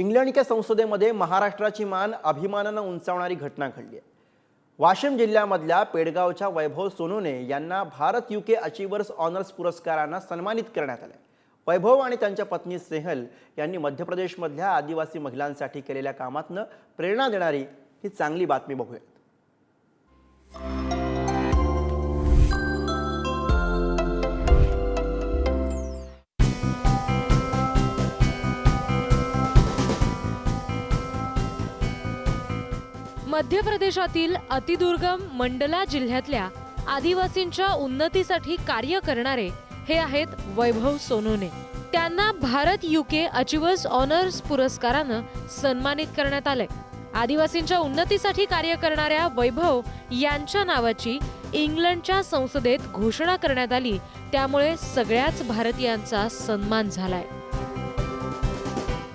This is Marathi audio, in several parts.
इंग्लंडच्या संसदेमध्ये महाराष्ट्राची मान अभिमानानं उंचावणारी घटना घडली आहे. वाशिम जिल्ह्यामधल्या पेडगावच्या वैभव सोनूने यांना भारत युके अचिव्हर्स ऑनर्स पुरस्कारानं सन्मानित करण्यात आलं वैभव आणि त्यांच्या पत्नी सेहल यांनी मध्य प्रदेशमधल्या आदिवासी महिलांसाठी केलेल्या कामातनं प्रेरणा देणारी ही चांगली बातमी बघूया मध्य प्रदेशातील अतिदुर्गम मंडला जिल्ह्यातल्या आदिवासींच्या उन्नतीसाठी कार्य करणारे हे आहेत वैभव सोनोने. त्यांना भारत युके अचिव्हर्स ऑनर्स पुरस्कारानं सन्मानित करण्यात आलंय. आदिवासींच्या उन्नतीसाठी कार्य करणाऱ्या वैभव यांच्या नावाची इंग्लंडच्या संसदेत घोषणा करण्यात आली. त्यामुळे सगळ्याच भारतीयांचा सन्मान झालाय.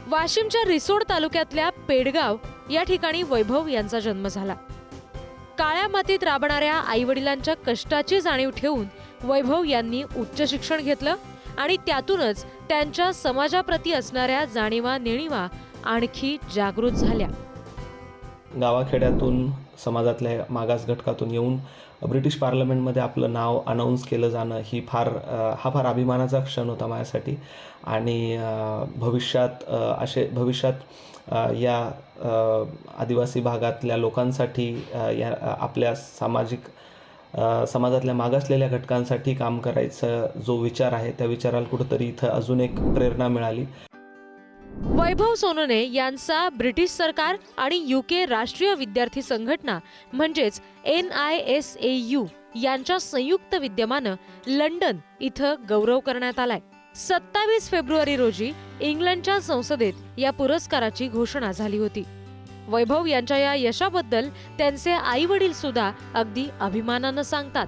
वाशिमच्या रिसोड तालुक्यातल्या पेडगाव या ठिकाणी वैभव यांचा जन्म झाला. काळ्या मातीत राबणाऱ्या आईवडिलांच्या कष्टाची जाणीव ठेवून वैभव यांनी उच्च शिक्षण घेतलं आणि त्यातूनच त्यांच्या समाजाप्रती असणाऱ्या जाणीवा नेणीवा आणखी जागृत झाल्या. गावाखेड्यातून समाजातल्या मागास घटकातून येऊन ब्रिटिश पार्लमेंटमध्ये आपलं नाव अनाऊन्स केलं जाणं ही फार हा फार अभिमानाचा क्षण होता माझ्यासाठी. आणि भविष्यात असे भविष्यात या आदिवासी भागातल्या लोकांसाठी या आपल्या सामाजिक समाजातल्या मागासलेल्या घटकांसाठी काम करायचा जो विचार आहे त्या विचाराला कुठंतरी इथं अजून एक प्रेरणा मिळाली. वैभव सोनोने यांचा ब्रिटिश सरकार आणि युके राष्ट्रीय विद्यार्थी संघटना म्हणजेच N I S A U यांच्या संयुक्त विद्यमानं लंडन इथं गौरव करण्यात आलाय. सत्तावीस फेब्रुवारी रोजी इंग्लंडच्या संसदेत या पुरस्काराची घोषणा झाली होती. वैभव यांच्या या यशाबद्दल त्यांचे आई वडील सुद्धा अगदी अभिमानानं सांगतात.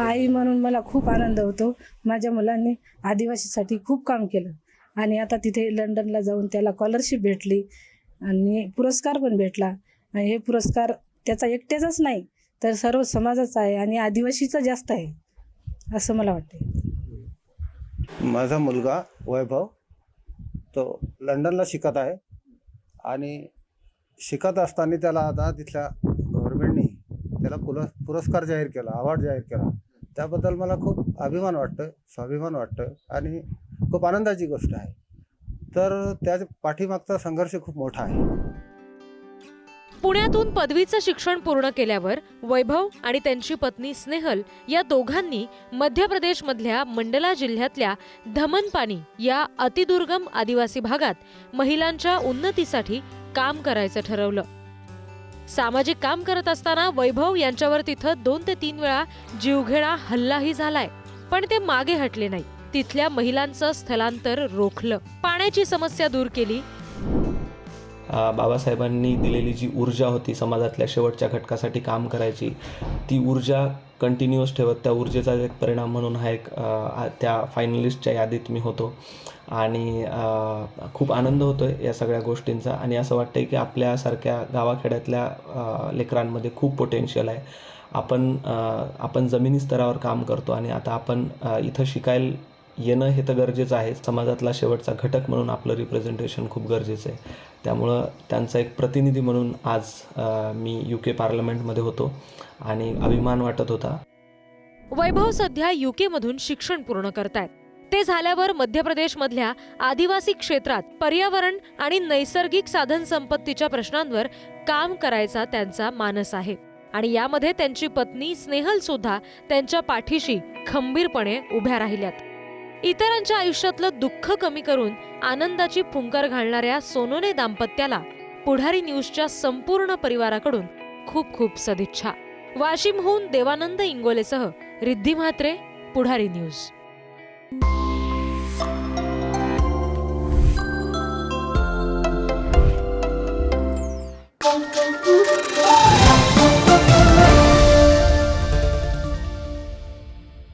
आई म्हणून मला खूप आनंद होतो. माझ्या मुलांनी आदिवासीसाठी खूप काम केलं. आणि आता तिथे लंडनला जाऊन त्याला स्कॉलरशिप भेटली आणि पुरस्कार पण भेटला. आणि हे पुरस्कार त्याचा एकट्याचाच नाही तर सर्व समाजाचा आहे आणि आदिवासीचा जास्त आहे असं मला वाटते माझा मुलगा वैभव तो लंडनला शिकत आहे आणि शिकत असताना त्याला आता तिथल्या गव्हर्नमेंटनी त्याला पुरस् पुरस्कार जाहीर केला अवॉर्ड जाहीर केला. त्याबद्दल मला खूप अभिमान वाटतं स्वाभिमान वाटतं आणि खूप आनंदाची गोष्ट आहे. तर त्या पाठीमागचा संघर्ष खूप मोठा आहे. पुण्यातून पदवीचं शिक्षण पूर्ण केल्यावर वैभव आणि त्यांची पत्नी स्नेहल या दोघांनी मध्य प्रदेशमधल्या मंडला जिल्ह्यातल्या धमनपानी या अतिदुर्गम आदिवासी भागात महिलांच्या उन्नतीसाठी काम करायचं ठरवलं. सामाजिक काम करत असताना वैभव यांच्यावर तिथं दोन ते तीन वेळा जीवघेणा हल्लाही झालाय पण ते मागे हटले नाही तिथल्या महिलांचं स्थलांतर रोखलं. पाण्याची समस्या दूर केली. बाबासाहेबांनी दिलेली जी ऊर्जा होती समाजातल्या शेवटच्या घटकासाठी काम करायची ती ऊर्जा कंटिन्युअस ठेवत त्या ऊर्जेचा एक परिणाम म्हणून हा एक त्या फायनलिस्टच्या यादीत मी होतो. आणि खूप आनंद होतो आहे या सगळ्या गोष्टींचा. आणि असं वाटतं आहे की आपल्यासारख्या गावाखेड्यातल्या लेकरांमध्ये खूप पोटेन्शियल आहे. आपण आपण जमिनी स्तरावर काम करतो आणि आता आपण इथं शिकायला येणं हे तर गरजेचं आहे. समाजातला शेवटचा घटक म्हणून आपलं रिप्रेझेंटेशन खूप गरजेचं आहे. त्यामुळं त्यांचा एक प्रतिनिधी म्हणून आज मी यू के पार्लमेंटमध्ये होतो आणि अभिमान वाटत होता. वैभव सध्या युके मधून शिक्षण पूर्ण करतायत. ते झाल्यावर मध्य प्रदेशमधल्या आदिवासी क्षेत्रात पर्यावरण आणि नैसर्गिक साधन संपत्तीच्या प्रश्नांवर काम करायचा त्यांचा मानस आहे. आणि यामध्ये त्यांची पत्नी स्नेहल सुद्धा त्यांच्या पाठीशी खंबीरपणे उभ्या राहिल्यात. इतरांच्या आयुष्यातलं दुःख कमी करून आनंदाची फुंकर घालणाऱ्या सोनोने दाम्पत्याला पुढारी न्यूजच्या संपूर्ण परिवाराकडून खूप खूप सदिच्छा. वाशिमहून देवानंद इंगोलेसह रिद्धी म्हात्रे पुढारी न्यूज.